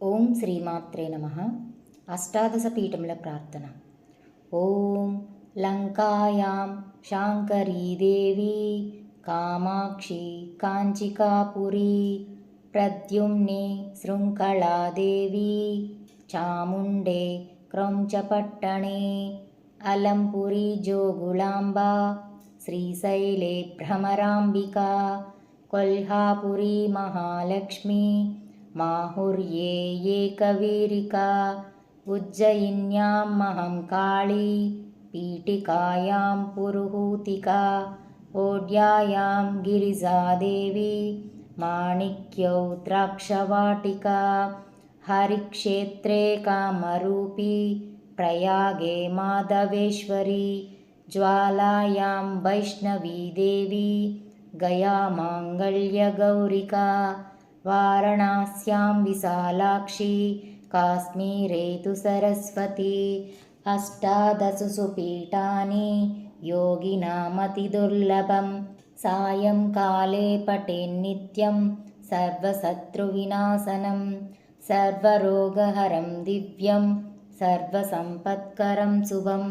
ఓం శ్రీమాత్రే నమ. అష్టాదశ పీఠముల ప్రార్థన. ఓం లంకాయాం శాంకరీదేవి కామాక్షి కాంచికాపురి ప్రద్యుమ్ని శృంఖళాదేవి చాముండే క్రౌంచపట్టణే అలంపురి జోగులాంబ శ్రీశైలే భ్రమరాంబిక కొల్హాపురి మహాలక్ష్మి माहुर्ये एकवीरिका उज्जयिन्यां महङ्काळी पीठिकायां पुरुहूतिका ओड्यायां गिरिजादेवी माणिक्यौ द्राक्षवाटिका हरिक्षेत्रे कामरूपी प्रयागे माधवेश्वरी ज्वालायां वैष्णवीदेवी गयामाङ्गल्यगौरिका वारणास्यां विशालाक्षी काश्मीरे तु सरस्वती अष्टादशसु पीठानि योगिनामतिदुर्लभं सायङ्काले पठेन्नित्यं सर्वशत्रुविनाशनं सर्वरोगहरं दिव्यं सर्वसम्पत्करं शुभम्